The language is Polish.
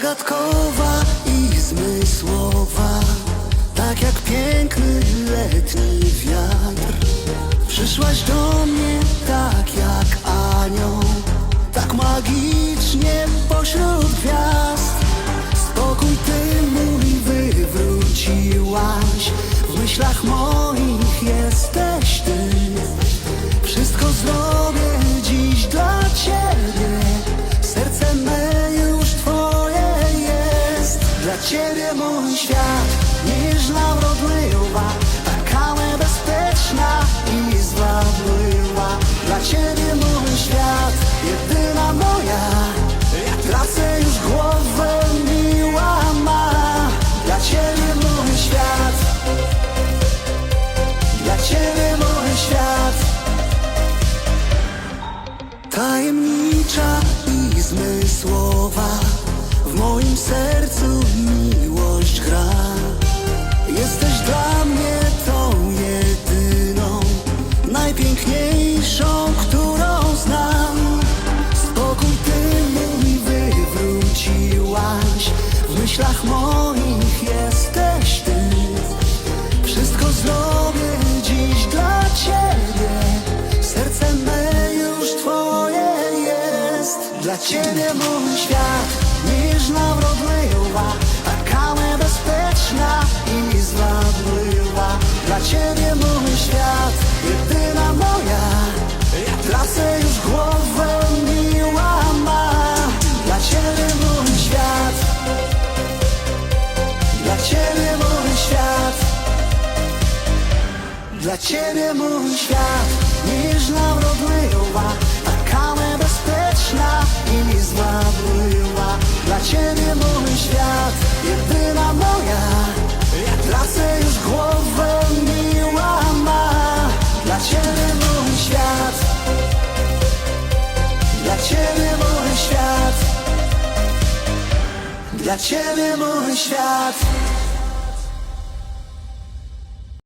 zagadkowa i zmysłowa Tak jak piękny letni wiatr. Przyszłaś do mnie tak jak anioł Tak magicznie pośród gwiazd. Spokój ty mój wywróciłaś W myślach moich jesteś ciebie mój świat. Nieżna, wrodliwa Taka niebezpieczna i zwadliwa Dla ciebie mój świat Jedyna moja. Ja tracę już głowę Miła ma. Dla ciebie mój świat. Dla ciebie mój świat. Tajemnicza sercu miłość gra. Jesteś dla mnie tą jedyną Najpiękniejszą, którą znam. Spokój ty mój wywróciłaś. W myślach moich jesteś ty. Wszystko zrobię dziś dla ciebie. Serce me już twoje jest. Dla ciebie mój świat Nieżna, dla ciebie mój świat Nieżna, wrodliwa Taka niebezpieczna i zwadliwa Dla ciebie mój świat Jedyna moja. Ja tracę już głowę Miła ma. Dla ciebie mój świat. Dla ciebie mój świat. Dla ciebie mój świat